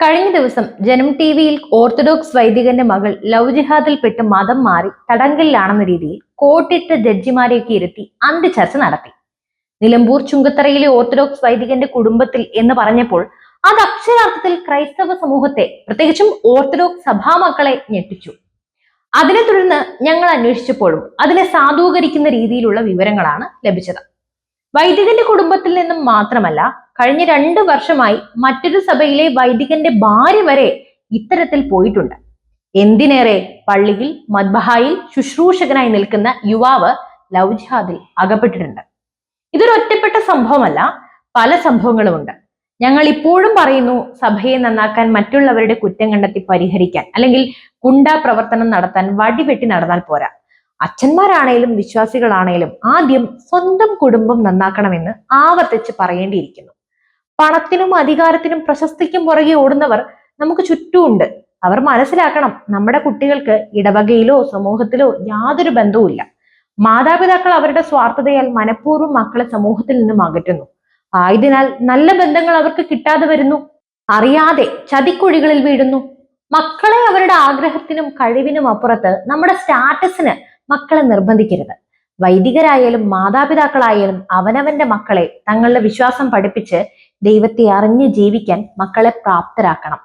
കഴിഞ്ഞ ദിവസം ജനം ടി വിയിൽ ഓർത്തഡോക്സ് വൈദികന്റെ മകൾ ലവ് ജിഹാദിൽപ്പെട്ട് മതം മാറി തടങ്കലിലാണെന്ന രീതിയിൽ കോട്ടിട്ട ജഡ്ജിമാരെയൊക്കെ ഇരുത്തി അന്ത്യചർച്ച നടത്തി. നിലമ്പൂർ ചുങ്കത്തറയിലെ ഓർത്തഡോക്സ് വൈദികന്റെ കുടുംബത്തിൽ എന്ന് പറഞ്ഞപ്പോൾ അത് അക്ഷരാർത്ഥത്തിൽ ക്രൈസ്തവ സമൂഹത്തെ പ്രത്യേകിച്ചും ഓർത്തഡോക്സ് സഭാമക്കളെ ഞെട്ടിച്ചു. അതിനെ തുടർന്ന് ഞങ്ങൾ അന്വേഷിച്ചപ്പോഴും അതിനെ സാധൂകരിക്കുന്ന രീതിയിലുള്ള വിവരങ്ങളാണ് ലഭിച്ചത്. വൈദികന്റെ കുടുംബത്തിൽ നിന്നും മാത്രമല്ല കഴിഞ്ഞ രണ്ട് വർഷമായി മറ്റൊരു സഭയിലെ വൈദികന്റെ ഭാര്യ വരെ ഇത്തരത്തിൽ പോയിട്ടുണ്ട്. എന്തിനേറെ? പള്ളിയിൽ മദ്ബഹായിൽ ശുശ്രൂഷകനായി നിൽക്കുന്ന യുവാവ് ലവ് അകപ്പെട്ടിട്ടുണ്ട്. ഇതൊരു ഒറ്റപ്പെട്ട സംഭവമല്ല പല സംഭവങ്ങളുമുണ്ട്. ഞങ്ങൾ ഇപ്പോഴും പറയുന്നു സഭയെ നന്നാക്കാൻ മറ്റുള്ളവരുടെ കുറ്റം കണ്ടെത്തി പരിഹരിക്കാൻ അല്ലെങ്കിൽ ഗുണ്ടാ പ്രവർത്തനം നടത്താൻ വടിവെട്ടി നടന്നാൽ പോരാ. അച്ഛന്മാരാണേലും വിശ്വാസികളാണേലും ആദ്യം സ്വന്തം കുടുംബം നന്നാക്കണമെന്ന് ആവർത്തിച്ച് പറയേണ്ടിയിരിക്കുന്നു. പണത്തിനും അധികാരത്തിനും പ്രശസ്തിക്കും പുറകെ ഓടുന്നവർ നമുക്ക് ചുറ്റുമുണ്ട്. അവർ മനസ്സിലാക്കണം നമ്മുടെ കുട്ടികൾക്ക് ഇടവകയിലോ സമൂഹത്തിലോ യാതൊരു ബന്ധവുമില്ല. മാതാപിതാക്കൾ അവരുടെ സ്വാർത്ഥതയാൽ മനഃപൂർവം മക്കളെ സമൂഹത്തിൽ നിന്നും അകറ്റുന്നു. ആയതിനാൽ നല്ല ബന്ധങ്ങൾ അവർക്ക് കിട്ടാതെ വരുന്നു. അറിയാതെ ചതിക്കുഴികളിൽ വീഴുന്നു. മക്കളെ അവരുടെ ആഗ്രഹത്തിനും കഴിവിനും അപ്പുറത്ത് നമ്മുടെ സ്റ്റാറ്റസിന് മക്കളെ നിർബന്ധിക്കരുത്. വൈദികരായാലും മാതാപിതാക്കളായാലും അവനവന്റെ മക്കളെ തങ്ങളുടെ വിശ്വാസം പഠിപ്പിച്ച് ദൈവത്തെ അറിഞ്ഞ് ജീവിക്കാൻ മക്കളെ പ്രാപ്തരാക്കണം.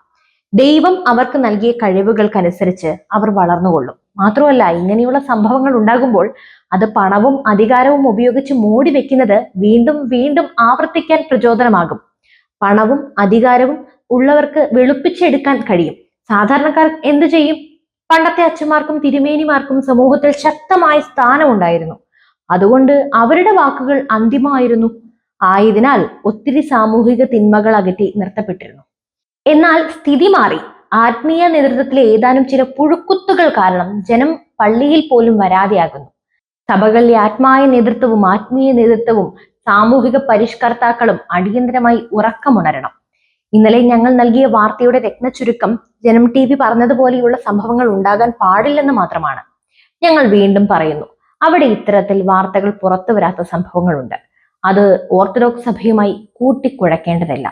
ദൈവം അവർക്ക് നൽകിയ കഴിവുകൾക്കനുസരിച്ച് അവർ വളർന്നുകൊള്ളും. മാത്രമല്ല ഇങ്ങനെയുള്ള സംഭവങ്ങൾ ഉണ്ടാകുമ്പോൾ അത് പണവും അധികാരവും ഉപയോഗിച്ച് മൂടി വെക്കുന്നത് വീണ്ടും വീണ്ടും ആവർത്തിക്കാൻ പ്രചോദനമാകും. പണവും അധികാരവും ഉള്ളവർക്ക് വെളുപ്പിച്ചെടുക്കാൻ കഴിയും. സാധാരണക്കാർ എന്തു ചെയ്യും? പണ്ടത്തെ അച്ഛന്മാർക്കും തിരുമേനിമാർക്കും സമൂഹത്തിൽ ശക്തമായ സ്ഥാനമുണ്ടായിരുന്നു. അതുകൊണ്ട് അവരുടെ വാക്കുകൾ അന്തിമമായിരുന്നു. ആയതിനാൽ ഒത്തിരി സാമൂഹിക തിന്മകൾ അകറ്റി നിർത്തപ്പെട്ടിരുന്നു. എന്നാൽ സ്ഥിതി മാറി. ആത്മീയ നേതൃത്വത്തിലെ ഏതാനും ചില പുഴുക്കുത്തുകൾ കാരണം ജനം പള്ളിയിൽ പോലും വരാതെയാകുന്നു. സഭകളിലെ ആത്മായ നേതൃത്വവും ആത്മീയ നേതൃത്വവും സാമൂഹിക പരിഷ്കർത്താക്കളും അടിയന്തരമായി ഉറക്കമുണരണം. ഇന്നലെ ഞങ്ങൾ നൽകിയ വാർത്തയുടെ രത്നച്ചുരുക്കം ജനം ടി വി പറഞ്ഞതുപോലെയുള്ള സംഭവങ്ങൾ ഉണ്ടാകാൻ പാടില്ലെന്ന് മാത്രമാണ്. ഞങ്ങൾ വീണ്ടും പറയുന്നു അവിടെ ഇത്തരത്തിൽ വാർത്തകൾ പുറത്തു വരാത്ത സംഭവങ്ങളുണ്ട്. അത് ഓർത്തഡോക്സ് സഭയുമായി കൂട്ടിക്കുഴക്കേണ്ടതല്ല.